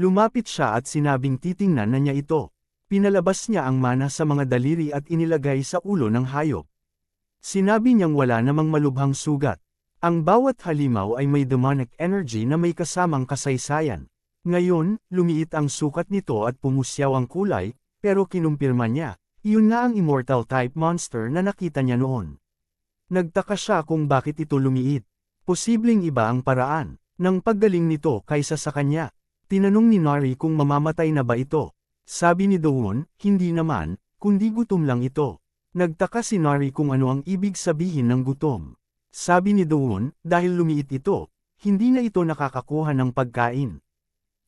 Lumapit siya at sinabing titingnan na niya ito. Pinalabas niya ang mana sa mga daliri at inilagay sa ulo ng hayop. Sinabi niyang wala namang malubhang sugat. Ang bawat halimaw ay may demonic energy na may kasamang kasaysayan. Ngayon, lumiit ang sukat nito at pumusyaw ang kulay, pero kinumpirma niya, iyon nga ang immortal type monster na nakita niya noon. Nagtaka siya kung bakit ito lumiit. Posibleng iba ang paraan ng paggaling nito kaysa sa kanya. Tinanong ni Nari kung mamamatay na ba ito. Sabi ni Doon, hindi naman, kundi gutom lang ito. Nagtaka si Nari kung ano ang ibig sabihin ng gutom. Sabi ni Doon, dahil lumiit ito, hindi na ito nakakakuha ng pagkain.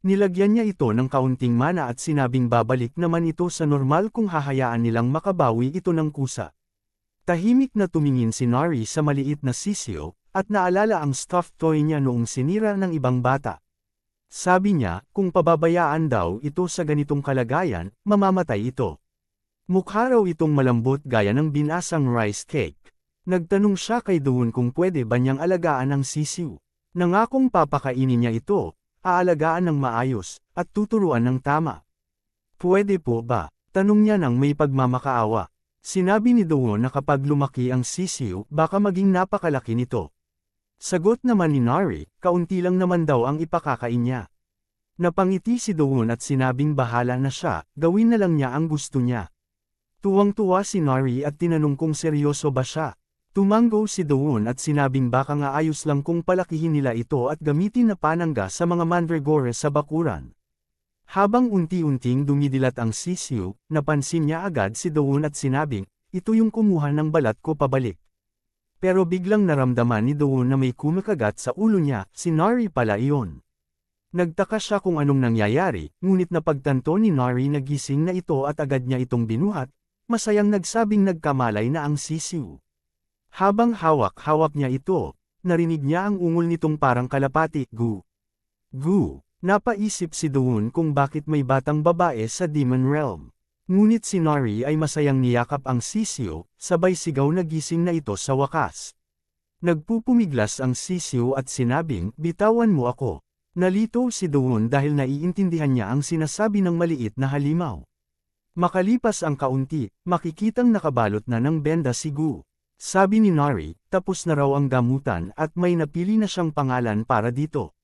Nilagyan niya ito ng kaunting mana at sinabing babalik naman ito sa normal kung hahayaan nilang makabawi ito ng kusa. Tahimik na tumingin si Nari sa maliit na sisyo, at naalala ang stuffed toy niya noong sinira ng ibang bata. Sabi niya, kung pababayaan daw ito sa ganitong kalagayan, mamamatay ito. Mukha raw itong malambot gaya ng binasang rice cake. Nagtanong siya kay Doon kung pwede ba niyang alagaan ang sisiw. Nangakong papakainin niya ito, aalagaan ng maayos, at tuturuan ng tama. Pwede po ba? Tanong niya nang may pagmamakaawa. Sinabi ni Doon na kapag lumaki ang sisiw, baka maging napakalaki nito. Sagot naman ni Nari, kaunti lang naman daw ang ipakakain niya. Napangiti si Doon at sinabing bahala na siya, gawin na lang niya ang gusto niya. Tuwang-tuwa si Nari at tinanong kung seryoso ba siya. Tumanggo si Doon at sinabing baka nga ayos lang kung palakihin nila ito at gamitin na panangga sa mga mandragore sa bakuran. Habang unti-unting dumidilat ang sisiyo, napansin niya agad si Doon at sinabing, ito yung kumuha ng balat ko pabalik. Pero biglang naramdaman ni Doon na may kumakagat sa ulo niya, si Nari pala iyon. Nagtaka siya kung anong nangyayari, ngunit napagtanto ni Nari na gising na ito at agad niya itong binuhat, masayang nagsabing nagkamalay na ang sisiw. Habang hawak-hawak niya ito, narinig niya ang ungol nitong parang kalapati, gu. Gu, napaisip si Doon kung bakit may batang babae sa Demon Realm. Ngunit si Nari ay masayang niyakap ang sisiyo, sabay sigaw na gising na ito sa wakas. Nagpupumiglas ang sisiyo at sinabing, bitawan mo ako. Nalito si Doon dahil naiintindihan niya ang sinasabi ng maliit na halimaw. Makalipas ang kaunti, makikitang nakabalot na ng benda si Gu. Sabi ni Nari, tapos na raw ang gamutan at may napili na siyang pangalan para dito.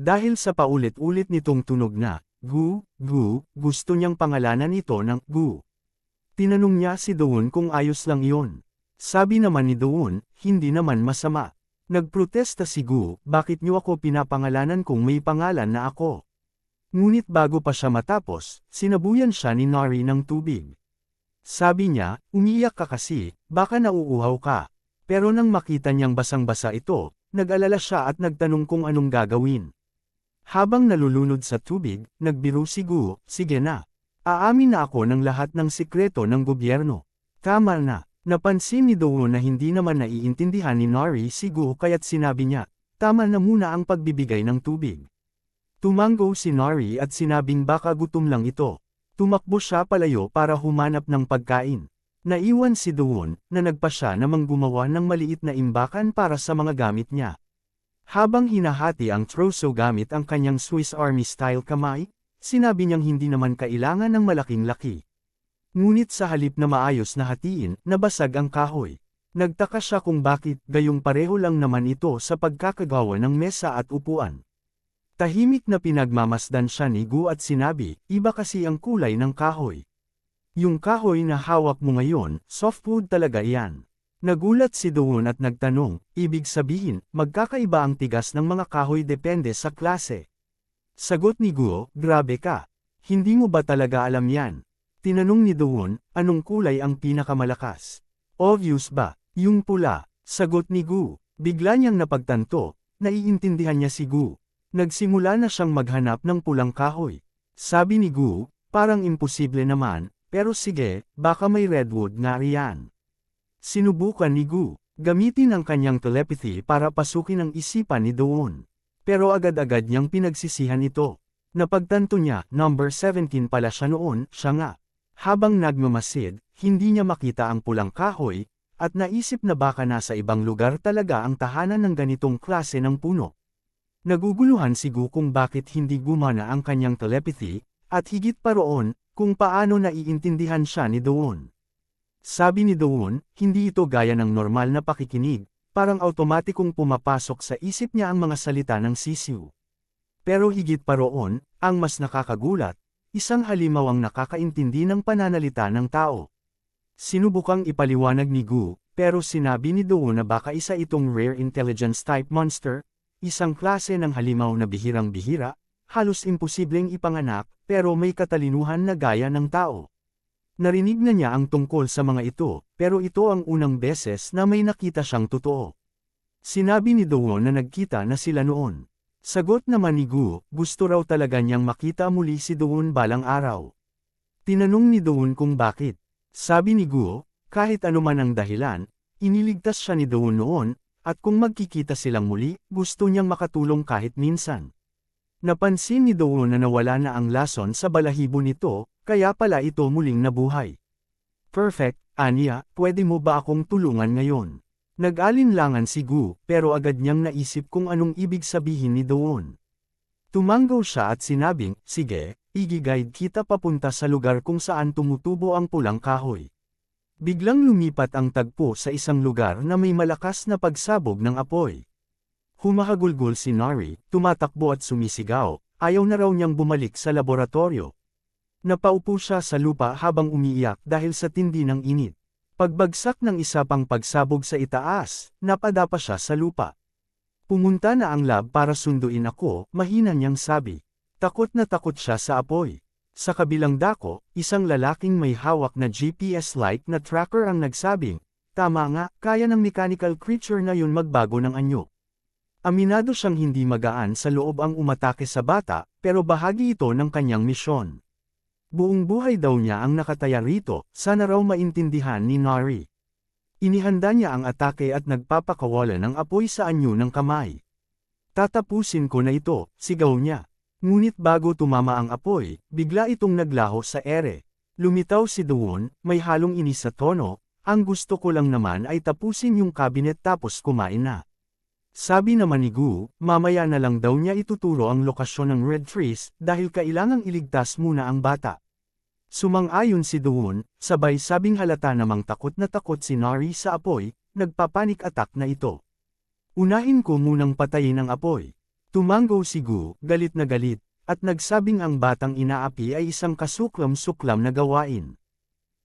Dahil sa paulit-ulit nitong tunog na, Gu, Gu, gusto niyang pangalanan ito ng Gu. Tinanong niya si Doon kung ayos lang iyon. Sabi naman ni Doon, hindi naman masama. Nagprotesta si Gu, bakit niyo ako pinapangalanan kung may pangalan na ako? Ngunit bago pa siya matapos, sinabuyan siya ni Nari ng tubig. Sabi niya, umiiyak ka kasi, baka nauuhaw ka. Pero nang makita niyang basang-basa ito, nag-alala siya at nagtanong kung anong gagawin. Habang nalulunod sa tubig, nagbiro si Gu, sige na. Aamin na ako ng lahat ng sikreto ng gobyerno. Tama na. Napansin ni Doo na hindi naman naiintindihan ni Nari si Gu kaya't sinabi niya, tama na muna ang pagbibigay ng tubig. Tumanggo si Nari at sinabing baka gutom lang ito. Tumakbo siya palayo para humanap ng pagkain. Naiwan si Doon, na nagpa siya namang gumawa ng maliit na imbakan para sa mga gamit niya. Habang hinahati ang troso gamit ang kanyang Swiss Army-style kamay, sinabi niyang hindi naman kailangan ng malaking laki. Ngunit sa halip na maayos na hatiin, nabasag ang kahoy. Nagtaka siya kung bakit gayong pareho lang naman ito sa pagkakagawa ng mesa at upuan. Tahimik na pinagmamasdan siya ni Gu at sinabi, iba kasi ang kulay ng kahoy. Yung kahoy na hawak mo ngayon, softwood talaga iyan. Nagulat si Doon at nagtanong, ibig sabihin, magkakaiba ang tigas ng mga kahoy depende sa klase. Sagot ni Guo, grabe ka. Hindi mo ba talaga alam yan? Tinanong ni Doon, anong kulay ang pinakamalakas? Obvious ba? Yung pula. Sagot ni Gu. Bigla niyang napagtanto, naiintindihan niya si Gu. Nagsimula na siyang maghanap ng pulang kahoy. Sabi ni Gu, parang imposible naman, pero sige, baka may redwood nga riyan. Sinubukan ni Gu, gamitin ang kanyang telepathy para pasukin ang isipan ni Doon. Pero agad-agad niyang pinagsisihan ito. Napagtanto niya, number 17 pala siya noon, siya nga. Habang nagmamasid, hindi niya makita ang pulang kahoy, at naisip na baka nasa ibang lugar talaga ang tahanan ng ganitong klase ng puno. Naguguluhan si Gu kung bakit hindi gumana ang kanyang telepathy, at higit pa roon, kung paano naiintindihan siya ni Doon. Sabi ni Doon, hindi ito gaya ng normal na pakikinig, parang automatikong pumapasok sa isip niya ang mga salita ng sisiw. Pero higit pa roon, ang mas nakakagulat, isang halimaw ang nakakaintindi ng pananalita ng tao. Sinubukang ipaliwanag ni Gu, pero sinabi ni Doon na baka isa itong rare intelligence type monster, isang klase ng halimaw na bihirang-bihira, halos imposibleng ipanganak, pero may katalinuhan na gaya ng tao. Narinig na niya ang tungkol sa mga ito, pero ito ang unang beses na may nakita siyang totoo. Sinabi ni Doon na nagkita na sila noon. Sagot naman ni Gu, gusto raw talaga niyang makita muli si Doon balang araw. Tinanong ni Doon kung bakit. Sabi ni Gu, kahit anuman ang dahilan, iniligtas siya ni Doon noon, at kung magkikita silang muli, gusto niyang makatulong kahit minsan. Napansin ni Doon na nawala na ang lason sa balahibo nito, kaya pala ito muling nabuhay. Perfect, Anya, pwede mo ba akong tulungan ngayon? Nag-alinlangan si Gu, pero agad niyang naisip kung anong ibig sabihin ni Doon. Tumanggaw siya at sinabing, sige, igiguide kita papunta sa lugar kung saan tumutubo ang pulang kahoy. Biglang lumipat ang tagpo sa isang lugar na may malakas na pagsabog ng apoy. Humahagulgol si Nari, tumatakbo at sumisigaw, ayaw na raw niyang bumalik sa laboratorio. Napaupo siya sa lupa habang umiiyak dahil sa tindi ng init. Pagbagsak ng isa pang pagsabog sa itaas, napadapa siya sa lupa. Pumunta na ang lab para sunduin ako, mahina niyang sabi. Takot na takot siya sa apoy. Sa kabilang dako, isang lalaking may hawak na GPS-like na tracker ang nagsabing, Tama nga, kaya ng mechanical creature na yun magbago ng anyo. Aminado siyang hindi magaan sa loob ang umatake sa bata, pero bahagi ito ng kanyang misyon. Buong buhay daw niya ang nakataya rito, sana raw maintindihan ni Nari. Inihanda niya ang atake at nagpapakawala ng apoy sa anyo ng kamay. Tatapusin ko na ito, sigaw niya. Ngunit bago tumama ang apoy, bigla itong naglaho sa ere. Lumitaw si Doon, may halong inis sa tono, ang gusto ko lang naman ay tapusin yung cabinet tapos kumain na. Sabi naman ni Gu, mamaya na lang daw niya ituturo ang lokasyon ng Red Freeze dahil kailangang iligtas muna ang bata. Sumang-ayon si Doon, sabay sabing halata namang takot na takot si Nari sa apoy, nagpapanik attack na ito. Unahin ko munang patayin ang apoy. Tumanggo si Gu, galit na galit, at nagsabing ang batang inaapi ay isang kasuklam-suklam na gawain.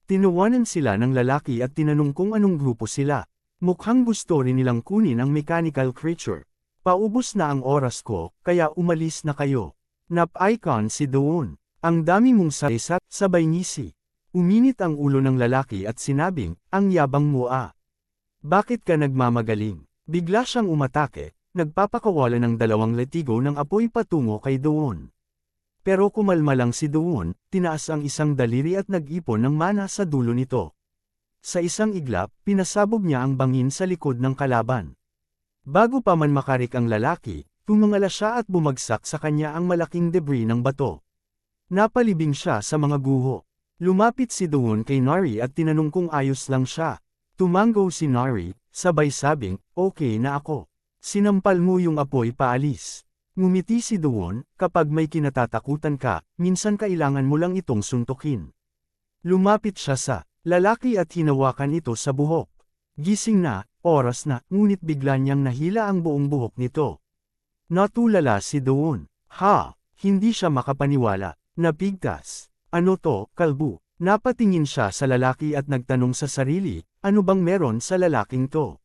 Tinuwanan sila ng lalaki at tinanong kung anong grupo sila. Mukhang gusto rin nilang kunin ang mechanical creature. Paubos na ang oras ko, kaya umalis na kayo. Nap-icon si Doon. Ang dami mong sarisat, sabay ngisi. Uminit ang ulo ng lalaki at sinabing, ang yabang mo ah. Bakit ka nagmamagaling? Bigla siyang umatake, nagpapakawala ng dalawang letigo ng apoy patungo kay Doon. Pero kumalma lang si Doon, tinaas ang isang daliri at nag-ipon ng mana sa dulo nito. Sa isang iglap, pinasabog niya ang bangin sa likod ng kalaban. Bago pa man makarik ang lalaki, tumangala siya at bumagsak sa kanya ang malaking debris ng bato. Napalibing siya sa mga guho. Lumapit si Doon kay Nari at tinanong kung ayos lang siya. Tumanggo si Nari, sabay sabing, okay na ako. Sinampal mo yung apoy paalis. Ngumiti si Doon, kapag may kinatatakutan ka, minsan kailangan mo lang itong suntukin. Lumapit siya sa Lalaki at hinawakan ito sa buhok. Gising na, oras na, ngunit bigla niyang nahila ang buong buhok nito. Natulala si Doon. Ha, hindi siya makapaniwala. Napigtas. Ano to, kalbu? Napatingin siya sa lalaki at nagtanong sa sarili, ano bang meron sa lalaking to?